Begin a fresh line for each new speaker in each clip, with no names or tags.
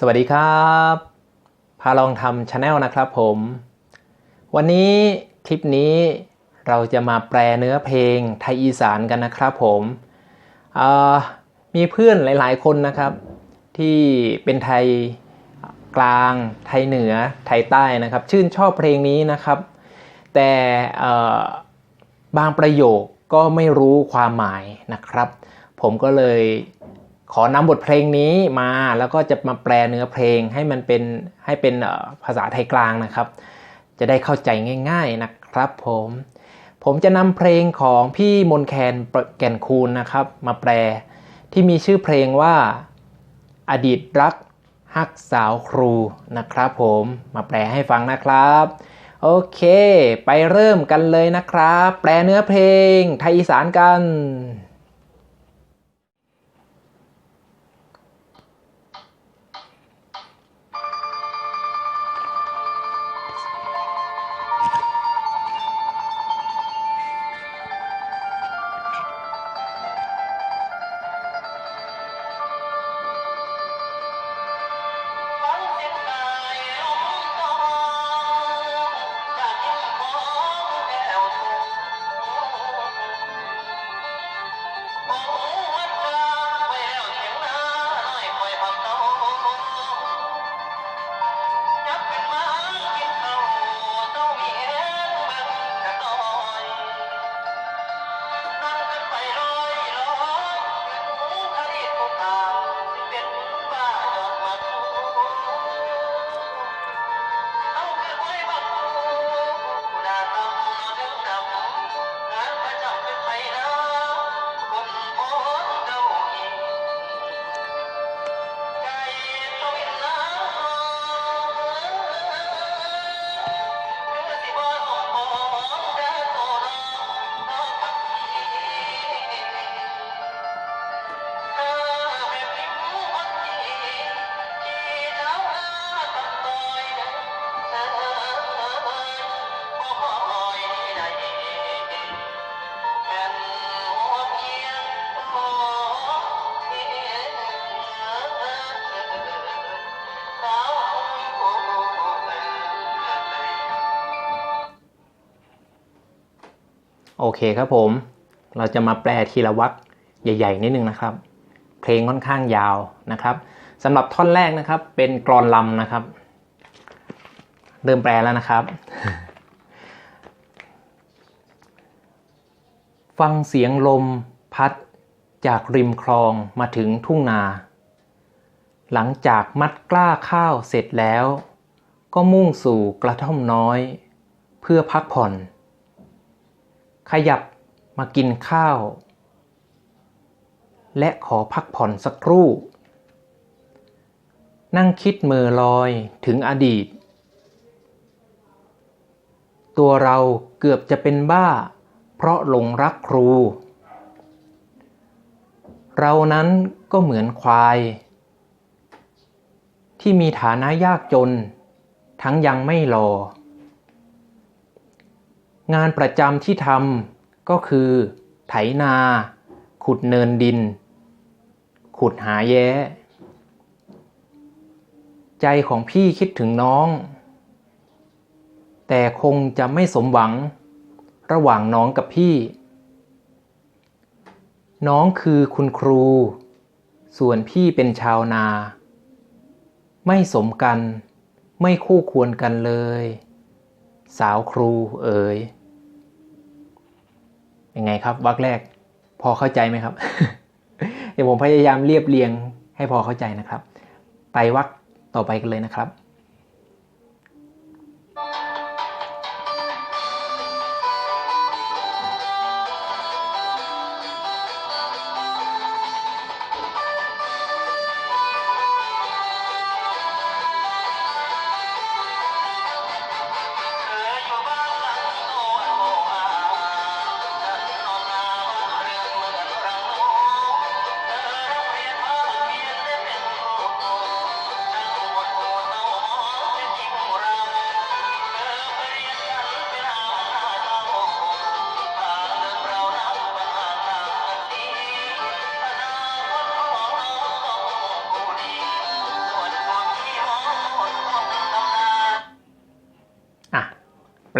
สวัสดีครับ พาลองทำชาแนลนะครับผม วันนี้คลิปนี้เราจะมาแปลเนื้อเพลงไทยอีสานกันนะครับผมมีเพื่อนหลาย ๆ คนนะครับ ที่เป็นไทยกลาง ไทยเหนือ ไทยใต้นะครับ ชื่นชอบเพลงนี้นะครับ แต่บางประโยคก็ไม่รู้ความหมายนะครับ ผมก็เลย ขอนำบทเพลงนี้มาแล้วก็จะมาแปลเนื้อเพลงให้มันเป็นให้เป็นภาษาไทยกลางนะครับ จะได้เข้าใจง่าย ๆนะครับผม ผมจะนำเพลงของพี่มนแคนแก่นคูณนะครับ มาแปลที่มีชื่อเพลงว่า อดีตรักฮักสาวครูนะครับผมมาแปลให้ฟังนะครับ โอเค ไปเริ่มกันเลยนะครับ แปลเนื้อเพลงไทยอีสานกัน
โอเคครับ
ผม เราจะมาแปลทีละวรรคใหญ่ๆ นิดนึงนะครับ เพลงค่อนข้างยาวนะครับสำหรับท่อนแรกนะครับ เป็นกรอนลำนะครับ เริ่มแปลแล้วนะครับ ฟังเสียงลมพัดจากริมคลองมาถึงทุ่งนา หลังจากมัดกล้าข้าวเสร็จแล้ว ก็มุ่งสู่กระท่อมน้อย เพื่อพักผ่อน ขยับมากินข้าว และขอพักผ่อนสักครู่ นั่งคิดเมอลอยถึงอดีต ตัวเราเกือบจะเป็นบ้า เพราะหลงรักครู เรานั้นก็เหมือนควาย ที่มีฐานะยากจน ทั้งยังไม่รอ งานประจำที่ทำก็คือ ไถนา ขุดเนินดิน ขุดหาแย้ ใจของพี่คิดถึงน้อง แต่คงจะไม่สมหวัง ระหว่างน้องกับพี่ น้องคือคุณครู ส่วนพี่เป็นชาวนา ไม่สมกัน ไม่คู่ควรกันเลย สาวครูเอ๋ย ยังไงครับวรรคแรก พอเข้าใจไหมครับ เดี๋ยวผมพยายามเรียบเรียงให้พอเข้าใจนะครับ ไปวรรคต่อไปกันเลยนะครับ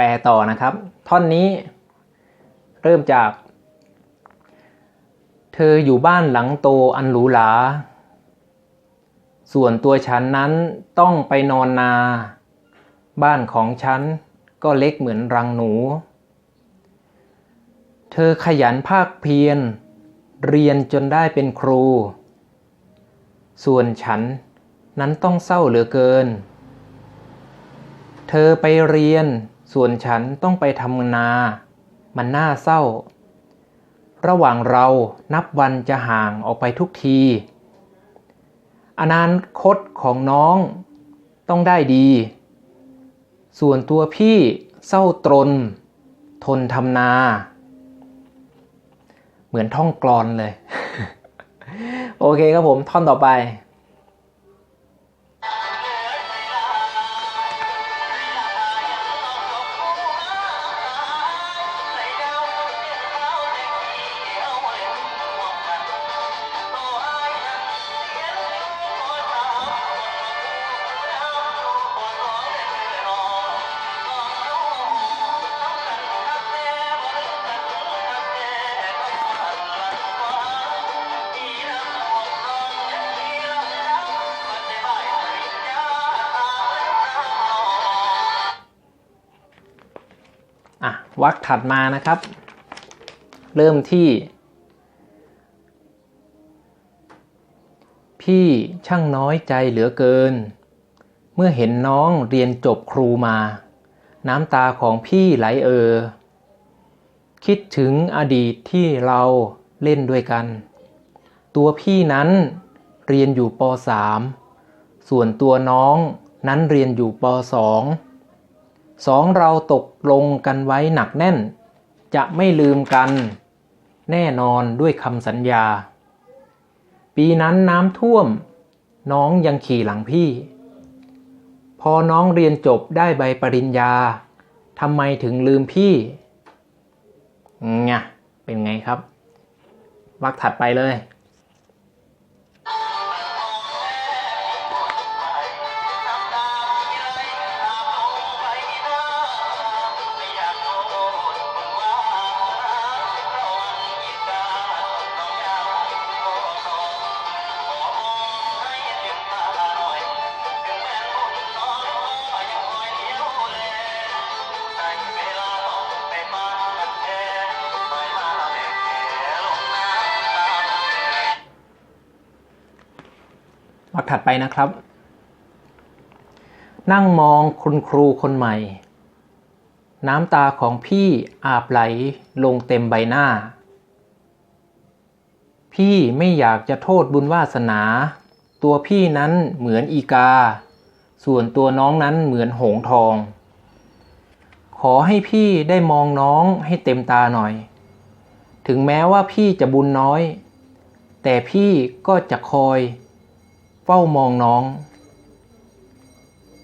ลต่อนะครับ ท่อนนี้เริ่มจาก เธออยู่บ้านหลังโตอันหรูหรา ส่วนตัวฉันนั้นต้องไปนอนนา บ้านของฉันก็เล็กเหมือนรังหนู เธอขยันภาคเพียร เรียนจนได้เป็นครู ส่วนฉันนั้นต้องเศร้าเหลือเกิน เธอไปเรียน ส่วนฉันต้องไปทำนา มันน่าเศร้า ระหว่างเรานับวันจะห่างออกไปทุกที อนาคตของน้องต้องได้ดี ส่วนตัวพี่เศร้าตรน ทนทำนา เหมือนท่องกลอนเลย โอเคครับผมท่อนต่อไป อะวักถัดมานะครับ เริ่มที่ พี่ช่างน้อยใจเหลือเกิน เมื่อเห็นน้องเรียนจบครูมา น้ำตาของพี่ไหลเออ คิดถึงอดีตที่เราเล่นด้วยกัน ตัวพี่นั้นเรียนอยู่ป .3 ส่วนตัวน้องนั้นเรียนอยู่ป .2 สองเราตกลงกันไว้หนักแน่น จะไม่ลืมกัน แน่นอนด้วยคำสัญญา ปีนั้นน้ำท่วม น้องยังขี่หลังพี่ พอน้องเรียนจบได้ใบปริญญาทำไมถึงลืมพี่ไงเป็นไงครับ วักถัดไปเลย ถัดไปนะครับ นั่งมองคุณครูคนใหม่ น้ำตาของพี่อาบไหลลงเต็มใบหน้า พี่ไม่อยากจะโทษบุญวาสนา ตัวพี่นั้นเหมือนอีกา ส่วนตัวน้องนั้นเหมือนหงส์ทอง ขอให้พี่ได้มองน้องให้เต็มตาหน่อย ถึงแม้ว่าพี่จะบุญน้อยแต่พี่ก็จะคอย เฝ้ามองน้อง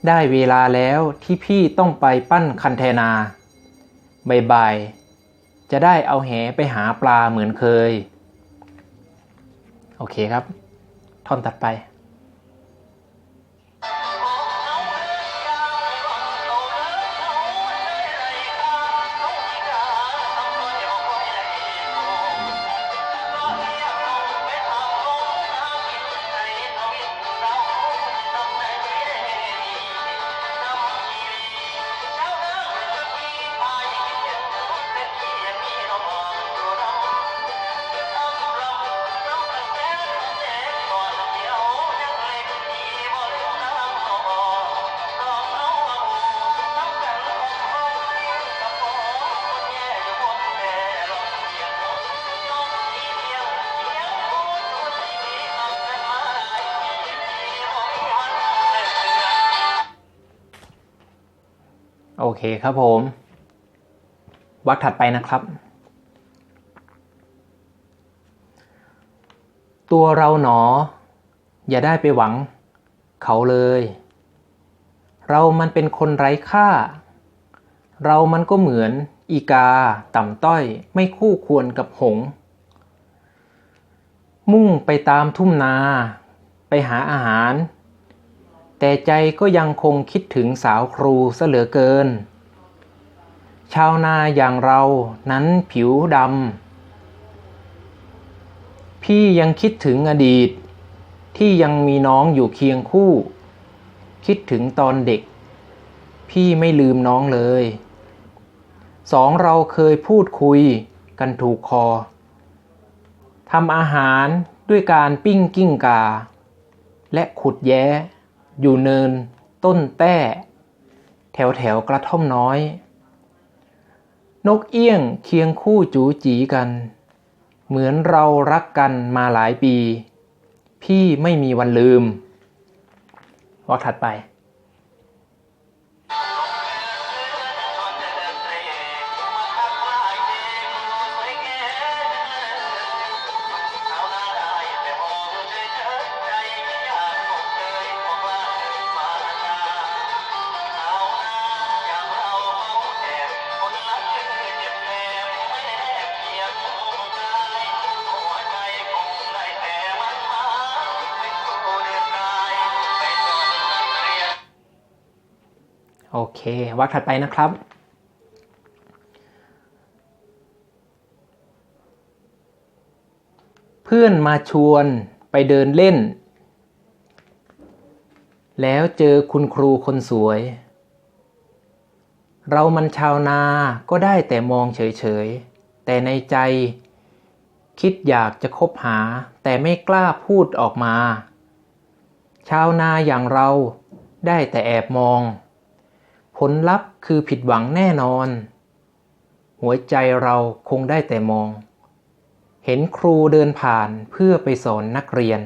ได้เวลาแล้วที่พี่ต้องไปปั้นคันเทนาบ่ายๆจะได้เอาแหไปหาปลาเหมือนเคย โอเคครับ ท่อนตัดไป เคครับผมวักถัดไปนะครับ ตัวเราหนอ อย่าได้ไปหวัง เขาเลย เรามันเป็นคนไร้ค่า เรามันก็เหมือนอีกา ต่ำต้อย ไม่คู่ควรกับหง มุ่งไปตามทุ่มนา ไปหาอาหาร แต่ใจก็ยังคงคิดถึงสาวครูซะเหลือเกิน ชาวนาอย่างเรานั้นผิวดำพี่ยังคิดถึงอดีต ที่ยังมีน้องอยู่เคียงคู่ คิดถึงตอนเด็ก พี่ไม่ลืมน้องเลย สองเราเคยพูดคุยกันถูกคอทำอาหารด้วยการปิ้งกิ้งกา และขุดแย้ อยู่เนิน ต้นแต้ แถวแถวกระท่อมน้อย นกเอี้ยงเคียงคู่จูจีกัน เหมือนเรารักกันมาหลายปี พี่ไม่มีวันลืมวรรคถัดไป โอเควรรคถัดไปนะครับ เพื่อนมาชวนไปเดินเล่น แล้วเจอคุณครูคนสวย เรามันชาวนาก็ได้แต่มองเฉยๆ แต่ในใจคิดอยากจะคบหาแต่ไม่กล้าพูดออกมา ชาวนาอย่างเราได้แต่แอบมอง ผลลัพธ์คือผิดหวังแน่นอน หัวใจเราคงได้แต่มอง เห็นครูเดินผ่านเพื่อไปสอนนักเรียน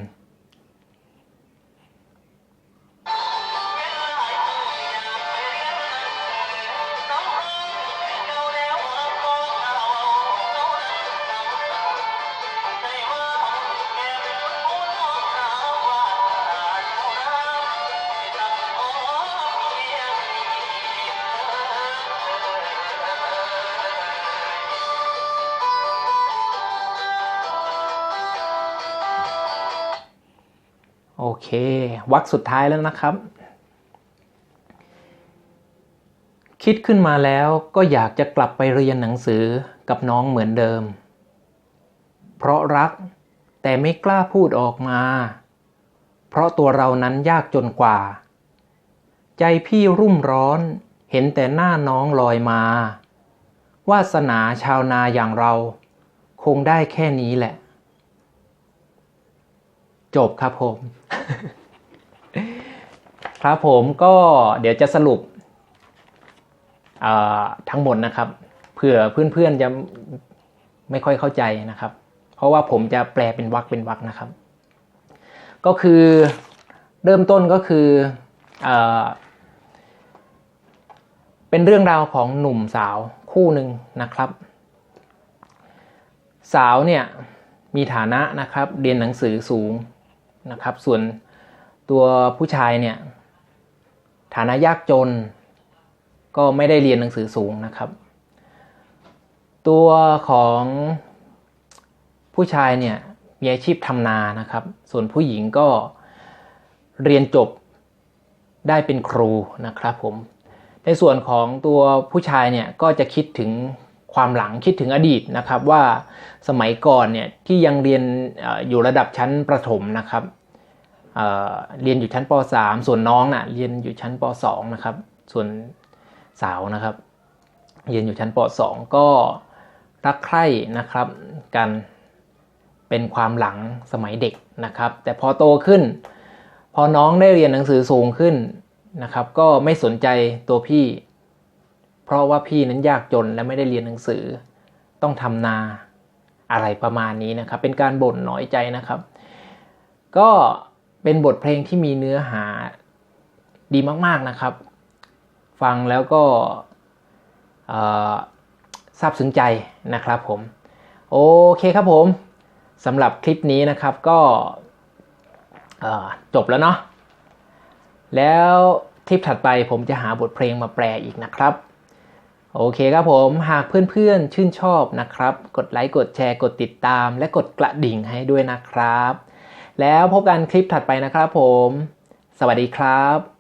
เควักสุดท้ายแล้วนะครับ คิดขึ้นมาแล้วก็อยากจะกลับไปเรียนหนังสือกับน้องเหมือนเดิม เพราะรักแต่ไม่กล้าพูดออกมา เพราะตัวเรานั้นยากจนกว่า ใจพี่รุ่มร้อนเห็นแต่หน้าน้องลอยมา วาสนาชาวนาอย่างเรา คงได้แค่นี้แหละ จบครับผม ครับผมก็เดี๋ยวจะสรุปทั้งหมดนะครับ เผื่อเพื่อนๆจะไม่ค่อยเข้าใจนะครับ เพราะว่าผมจะแปลเป็นวรรคเป็นวรรคนะครับ ก็คือเริ่มต้นก็คืออเป็นเรื่องราวของหนุ่มสาวคู่หนึ่งนะครับ สาวเนี่ยมีฐานะนะครับ เรียนหนังสือสูง นะครับ ส่วนตัวผู้ชายเนี่ยฐานะยากจน ก็ไม่ได้เรียนหนังสือสูงนะครับ ตัวของผู้ชายเนี่ยมีอาชีพทำนานะครับ ส่วนผู้หญิงก็เรียนจบได้เป็นครูนะครับผม ในส่วนของตัวผู้ชายเนี่ยก็จะคิดถึงความหลังคิดถึงอดีตนะครับว่าสมัยก่อนเนี่ยที่ยังเรียนอยู่ระดับชั้นประถมนะครับ เเรียนอยู่ชั้นป .3 ส่วนน้องน่ะเรียนอยู่ชั้นป .2 นะครับ ส่วนสาวนะครับ เรียนอยู่ชั้นป .2 ก็รักใคร่นะครับกันเป็นความหลังสมัยเด็กนะครับ แต่พอโตขึ้น พอน้องได้เรียนหนังสือสูงขึ้นนะครับ ก็ไม่สนใจตัวพี่ เพราะว่าพี่นั้นยากจนและไม่ได้เรียนหนังสือ ต้องทำนาอะไรประมาณนี้นะครับ เป็นการบ่นน้อยใจนะครับ ก็ เป็นบทเพลงที่มีเนื้อหาดีมากๆนะครับ ฟังแล้วก็ซาบซึ้งใจนะครับผม โอเคครับผมสำหรับคลิปนี้นะครับก็จบแล้วเนาะแล้วคลิปถัดไปผมจะหาบทเพลงมาแปลอีกนะครับ โอเคครับผมหากเพื่อนๆชื่นชอบนะครับ กดไลค์กดแชร์กดติดตาม และกดกระดิ่งให้ด้วยนะครับ แล้วพบกันคลิปถัดไปนะครับผม สวัสดีครับ